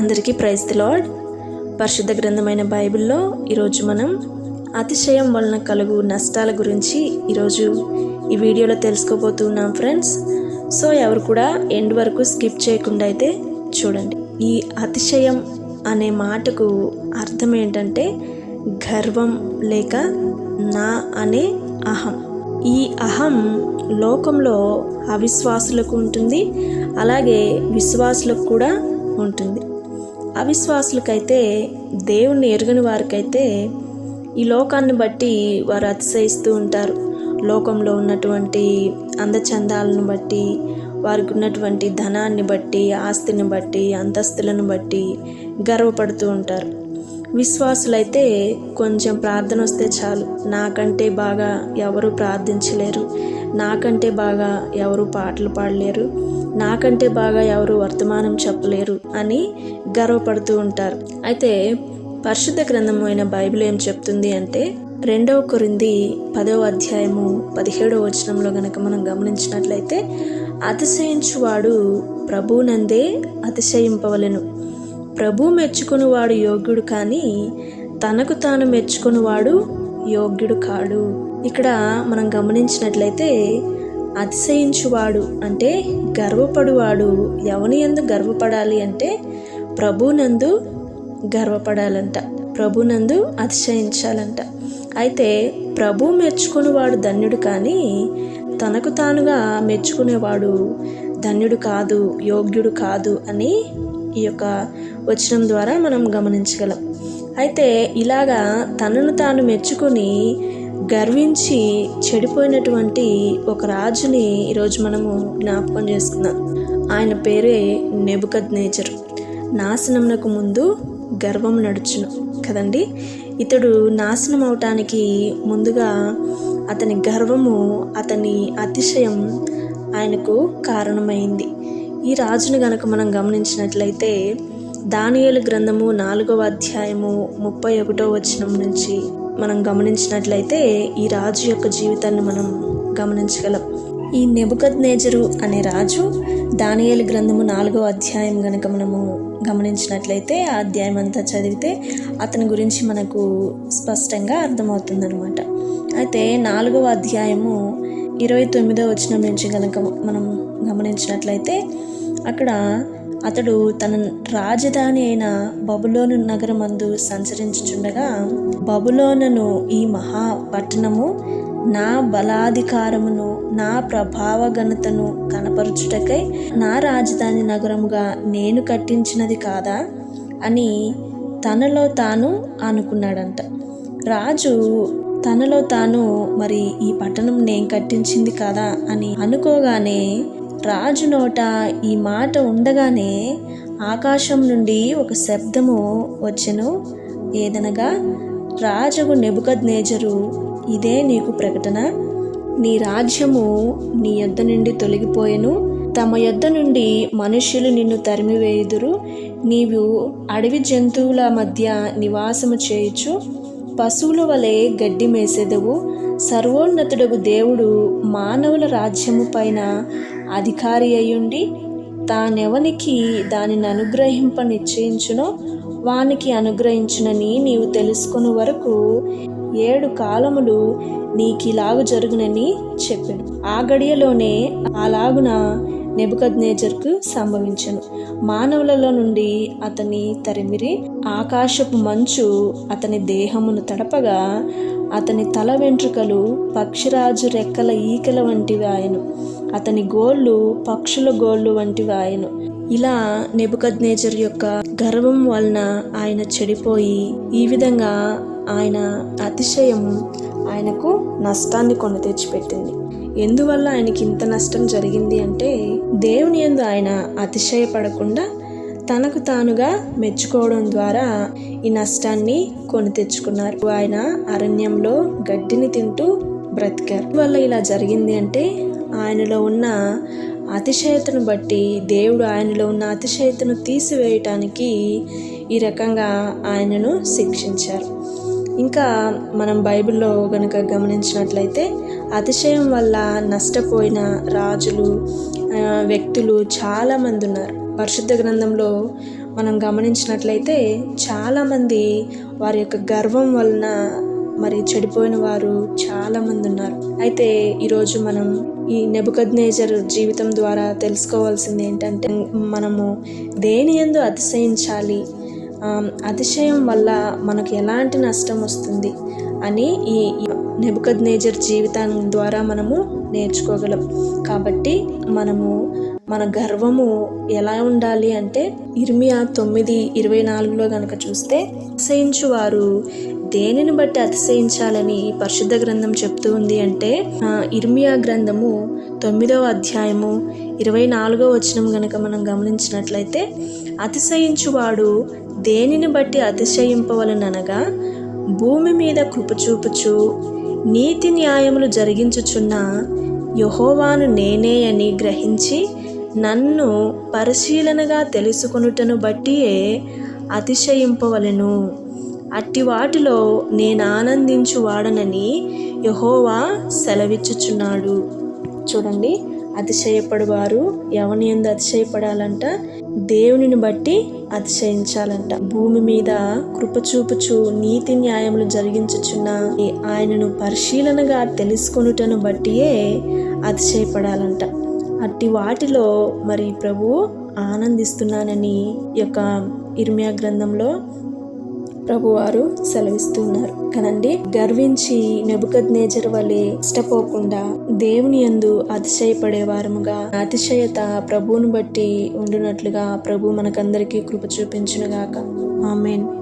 అందరికీ praise the lord. పరిశుద్ధ గ్రంథమైన బైబిల్లో ఈరోజు మనం అతిశయం వలన కలుగు నష్టాల గురించి ఈరోజు ఈ వీడియోలో తెలుసుకోబోతున్నాం ఫ్రెండ్స్. సో ఎవరు కూడా ఎండ్ వరకు స్కిప్ చేయకుండా అయితే చూడండి. ఈ అతిశయం అనే మాటకు అర్థం ఏంటంటే గర్వం లేక నా అనే అహం. ఈ అహం లోకంలో అవిశ్వాసులకు ఉంటుంది అలాగే విశ్వాసులకు కూడా ఉంటుంది. అవిశ్వాసులకైతే దేవుణ్ణి ఎరుగని వారికైతే ఈ లోకాన్ని బట్టి వారు అతిశయిస్తూ ఉంటారు. లోకంలో ఉన్నటువంటి అందచందాలను బట్టి వారికి ఉన్నటువంటి ధనాన్ని బట్టి ఆస్తిని బట్టి అంతస్తులను బట్టి గర్వపడుతూ ఉంటారు. విశ్వాసులైతే కొంచెం ప్రార్థన వస్తే చాలు. నాకంటే బాగా ఎవరు ప్రార్థించలేరు. నాకంటే బాగా ఎవరు పాటలు పాడలేరు. నాకంటే బాగా ఎవరు వర్తమానం చెప్పలేరు అని గర్వపడుతూ ఉంటారు. అయితే పరిశుద్ధ గ్రంథము అయిన బైబిల్ ఏం చెప్తుంది అంటే రెండవ కొరింది పదవ అధ్యాయము పదిహేడవ వచనంలో గనక మనం గమనించినట్లయితే అతిశయించువాడు ప్రభునందే అతిశయింపవలెను. ప్రభు మెచ్చుకునివాడు యోగ్యుడు కానీ తనకు తాను మెచ్చుకునివాడు యోగ్యుడు కాడు. ఇక్కడ మనం గమనించినట్లయితే అతిశయించువాడు అంటే గర్వపడువాడు ఎవని ఎందు గర్వపడాలి అంటే ప్రభునందు గర్వపడాలంట. ప్రభునందు అతిశయించాలంట. అయితే ప్రభు మెచ్చుకునేవాడు ధన్యుడు కానీ తనకు తానుగా మెచ్చుకునేవాడు ధన్యుడు కాదు యోగ్యుడు కాదు అని ఈ యొక్క వచనం ద్వారా మనం గమనించగలం. అయితే ఇలాగా తనను తాను మెచ్చుకొని గర్వించి చెడిపోయినటువంటి ఒక రాజుని ఈరోజు మనము జ్ఞాపకం చేసుకుందాం. ఆయన పేరే నెబుకద్ నేచర్ నాశనమునకు ముందు గర్వం నడుచును. కదండి? ఇతడు నాశనం అవటానికి ముందుగా అతని గర్వము అతని అతిశయం ఆయనకు కారణమైంది. ఈ రాజును గనక మనం గమనించినట్లయితే దానియలు గ్రంథము నాలుగవ అధ్యాయము ముప్పై ఒకటో వచనం నుంచి మనం గమనించినట్లయితే ఈ రాజు యొక్క జీవితాన్ని మనం గమనించగలం. ఈ నెబుకద్ నేజరు అనే రాజు దానియేలు గ్రంథము నాలుగో అధ్యాయం గనక మనము గమనించినట్లయితే ఆ అధ్యాయం అంతా చదివితే అతని గురించి మనకు స్పష్టంగా అర్థమవుతుందనమాట అయితే నాలుగవ అధ్యాయము ఇరవై తొమ్మిదో వచనం నుంచి కనుక మనం గమనించినట్లయితే అక్కడ అతడు తన రాజధాని అయిన బబులోను నగరమందు సంచరించుచుండగా బబులోనను ఈ మహా పట్టణము నా బలాధికారమును నా ప్రభావ ఘనతను కనపరుచుటకై నా రాజధాని నగరముగా నేను కట్టించినది కాదా అని తనలో తాను అనుకున్నాడంట. రాజు తనలో తాను మరి ఈ పట్టణం నేను కట్టించింది కదా అని అనుకోగానే రాజు నోట ఈ మాట ఉండగానే ఆకాశం నుండి ఒక శబ్దము వచ్చెను. ఏదనగా రాజగు నెబుకద్ నేజరు ఇదే నీకు ప్రకటన. నీ రాజ్యము నీ యొద్ద నుండి తొలగిపోయెను. తమ యొద్ద నుండి మనుష్యులు నిన్ను తరిమివేయుదురు. నీవు అడవి జంతువుల మధ్య నివాసము చేయొచ్చు పశువుల వలె గడ్డి మేసేదవు. సర్వోన్నతుడగు దేవుడు మానవుల రాజ్యము పైన అధికారి అయ్యుండి తానెవనికి దానిని అనుగ్రహింప నిశ్చయించునో వానికి అనుగ్రహించునని నీవు తెలుసుకుని వరకు ఏడు కాలములు నీకిలాగు జరుగునని చెప్పాను. ఆ గడియలోనే అలాగున నెబుకద్నేజర్కు సంభవించను. మానవులలో నుండి అతని తరిమిరి ఆకాశపు మంచు అతని దేహమును తడపగా అతని తల వెంట్రుకలు పక్షిరాజు రెక్కల ఈకల వంటివి ఆయను అతని గోళ్ళు పక్షుల గోళ్ళు వంటివి ఆయను ఇలా నెబుకద్నేజర్ యొక్క గర్వం వలన ఆయన చెడిపోయి ఈ విధంగా ఆయన అతిశయం ఆయనకు నష్టాన్ని కొని తెచ్చిపెట్టింది. ఎందువల్ల ఆయనకి ఇంత నష్టం జరిగింది అంటే దేవుని ఎందు ఆయన అతిశయపడకుండా తనకు తానుగా మెచ్చుకోవడం ద్వారా ఈ నష్టాన్ని కొని తెచ్చుకున్నారు. ఆయన అరణ్యంలో గడ్డిని తింటూ బ్రతికారు. వల్ల ఇలా జరిగింది అంటే ఆయనలో ఉన్న అతిశయతను బట్టి దేవుడు ఆయనలో ఉన్న అతిశయతను తీసివేయటానికి ఈ రకంగా ఆయనను శిక్షించారు. ఇంకా మనం బైబిల్లో కనుక గమనించినట్లయితే అతిశయం వల్ల నష్టపోయిన రాజులు వ్యక్తులు చాలామంది ఉన్నారు. పరిశుద్ధ గ్రంథంలో మనం గమనించినట్లయితే చాలామంది వారి యొక్క గర్వం వలన మరి చెడిపోయిన వారు చాలామంది ఉన్నారు. అయితే ఈరోజు మనం ఈ నెబుకద్నేజర్ జీవితం ద్వారా తెలుసుకోవాల్సింది ఏంటంటే మనము దేని ఎందు అతిశయించాలి? అతిశయం వల్ల మనకు ఎలాంటి నష్టం వస్తుంది అని ఈ నెబుకద్ నేజర్ జీవితం ద్వారా మనము నేర్చుకోగలం. కాబట్టి మనము మన గర్వము ఎలా ఉండాలి అంటే ఇర్మియా తొమ్మిది ఇరవై నాలుగులో గనక చూస్తే అతిశయించు వారు దేనిని బట్టి అతిశయించాలని పరిశుద్ధ గ్రంథం చెప్తూ ఉంది అంటే ఇర్మియా గ్రంథము తొమ్మిదవ అధ్యాయము ఇరవై నాలుగో వచనం గనక మనం గమనించినట్లయితే అతిశయించువాడు దేనిని బట్టి అతిశయింపవలననగా భూమి మీద కృపచూపుచు నీతి న్యాయములు జరిగించుచున్న యహోవాను నేనే అని గ్రహించి నన్ను పరిశీలనగా తెలుసుకొనుటను బట్టియే అతిశయింపవలెను. అట్టి వాటిలో నేను ఆనందించు వాడనని యహోవా సెలవిచ్చుచున్నాడు. చూడండి అతిశయపడువారు ఎవని ఎందు అతిశయపడాలంట? దేవునిని బట్టి అతిశయించాలంట. భూమి మీద కృపచూపుచు నీతి న్యాయములు జరిగించుచున్న ఆయనను పరిశీలనగా తెలుసుకొనుటను బట్టియే అతిశయపడాలంట. అట్టి వాటిలో మరి ప్రభువు ఆనందిస్తున్నానని యొక్క ఇర్మియా గ్రంథంలో ప్రభువారు సెలవిస్తున్నారు. కనండి గర్వించి నెబుకద్ నేచర్ వలె ఇష్టపోకుండా దేవుని యందు అతిశయపడే వారముగా అతిశయత ప్రభువును బట్టి ఉండునట్లుగా ప్రభు మనకందరికీ కృప చూపించునుగాక. ఆమెన్.